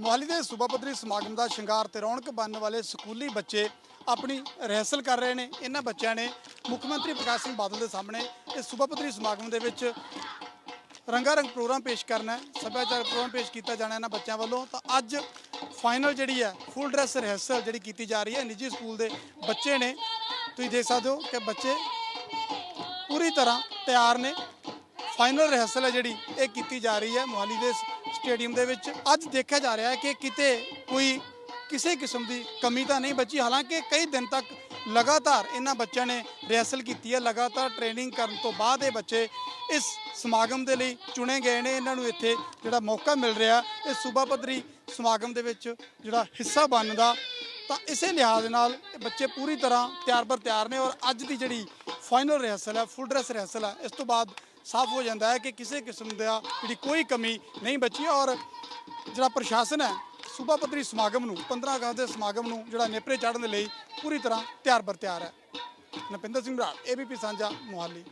ਮੋਹਾਲੀ ਦੇ ਸੂਬਾ ਪੱਧਰੀ ਸਮਾਗਮ ਦਾ ਸ਼ਿੰਗਾਰ ਤੇ ਰੌਣਕ ਬਣਨ ਵਾਲੇ ਸਕੂਲੀ ਬੱਚੇ ਆਪਣੀ ਰਿਹਰਸਲ ਕਰ ਰਹੇ ਨੇ। ਇਹਨਾਂ ਬੱਚਿਆਂ ਨੇ ਮੁੱਖ ਮੰਤਰੀ ਪ੍ਰਕਾਸ਼ ਸਿੰਘ ਬਾਦਲ ਦੇ ਸਾਹਮਣੇ ਇਸ ਸੂਬਾ ਪੱਧਰੀ ਸਮਾਗਮ ਦੇ ਵਿੱਚ ਰੰਗਾ ਰੰਗ ਪ੍ਰੋਗਰਾਮ ਪੇਸ਼ ਕਰਨਾ ਹੈ, ਸੱਭਿਆਚਾਰਕ ਪ੍ਰੋਗਰਾਮ ਪੇਸ਼ ਕੀਤਾ ਜਾਣਾ ਇਹਨਾਂ ਬੱਚਿਆਂ ਵੱਲੋਂ। ਤਾਂ ਅੱਜ ਫਾਈਨਲ ਜਿਹੜੀ ਹੈ, ਫੁੱਲ ਡਰੈਸ ਰਿਹਰਸਲ ਜਿਹੜੀ ਕੀਤੀ ਜਾ ਰਹੀ ਹੈ, ਨਿੱਜੀ ਸਕੂਲ ਦੇ ਬੱਚੇ ਨੇ। ਤੁਸੀਂ ਦੇਖ ਸਕਦੇ ਹੋ ਕਿ ਬੱਚੇ ਪੂਰੀ ਤਰ੍ਹਾਂ ਤਿਆਰ ਨੇ। ਫਾਈਨਲ ਰਿਹਰਸਲ ਹੈ ਜਿਹੜੀ, ਇਹ ਕੀਤੀ ਜਾ ਰਹੀ ਹੈ ਮੋਹਾਲੀ ਦੇ ਸਟੇਡੀਅਮ ਦੇ ਵਿੱਚ ਅੱਜ ਦੇਖਿਆ ਜਾ ਰਿਹਾ ਹੈ ਕਿ ਕਿਤੇ ਕੋਈ ਕਿਸੇ ਕਿਸਮ ਦੀ ਕਮੀ ਤਾਂ ਨਹੀਂ ਬਚੀ। ਹਾਲਾਂਕਿ ਕਈ ਦਿਨ ਤੱਕ ਲਗਾਤਾਰ ਇਹਨਾਂ ਬੱਚਿਆਂ ਨੇ ਰਿਹਰਸਲ ਕੀਤੀ ਹੈ। ਲਗਾਤਾਰ ਟ੍ਰੇਨਿੰਗ ਕਰਨ ਤੋਂ ਬਾਅਦ ਇਹ ਬੱਚੇ ਇਸ ਸਮਾਗਮ ਦੇ ਲਈ ਚੁਣੇ ਗਏ ਨੇ। ਇਹਨਾਂ ਨੂੰ ਇੱਥੇ ਜਿਹੜਾ ਮੌਕਾ ਮਿਲ ਰਿਹਾ ਇਹ ਸੂਬਾ ਪੱਧਰੀ ਸਮਾਗਮ ਦੇ ਵਿੱਚ ਜਿਹੜਾ ਹਿੱਸਾ ਬਣਨ ਦਾ ਤਾਂ ਇਸੇ ਲਿਹਾਜ਼ ਨਾਲ ਬੱਚੇ ਪੂਰੀ ਤਰ੍ਹਾਂ ਤਿਆਰ ਬਰ ਤਿਆਰ ਨੇ ਔਰ ਅੱਜ ਦੀ ਜਿਹੜੀ ਫਾਈਨਲ ਰਿਹਰਸਲ ਹੈ ਫੁੱਲ ਡਰੈਸ ਰਿਹਰਸਲ ਹੈ, ਇਸ ਤੋਂ ਬਾਅਦ ਸਾਫ਼ ਹੋ ਜਾਂਦਾ ਹੈ ਕਿ ਕਿਸੇ ਕਿਸਮ ਦਾ ਜਿਹੜੀ ਕੋਈ ਕਮੀ ਨਹੀਂ ਬਚੀ ਔਰ ਜਿਹੜਾ ਪ੍ਰਸ਼ਾਸਨ ਹੈ ਸੂਬਾ ਪੱਧਰੀ ਸਮਾਗਮ ਨੂੰ 15 ਅਗਸਤ ਦੇ ਸਮਾਗਮ ਨੂੰ ਜਿਹੜਾ ਨੇਪਰੇ ਚਾੜਨ ਦੇ ਲਈ ਪੂਰੀ ਤਰ੍ਹਾਂ ਤਿਆਰ ਬਰ ਤਿਆਰ ਹੈ। ਨਪਿੰਦਰ ਸਿੰਘ ਬਰਾੜ ਏਬੀਪੀ ਸਾਂਝਾ ਮੋਹਾਲੀ।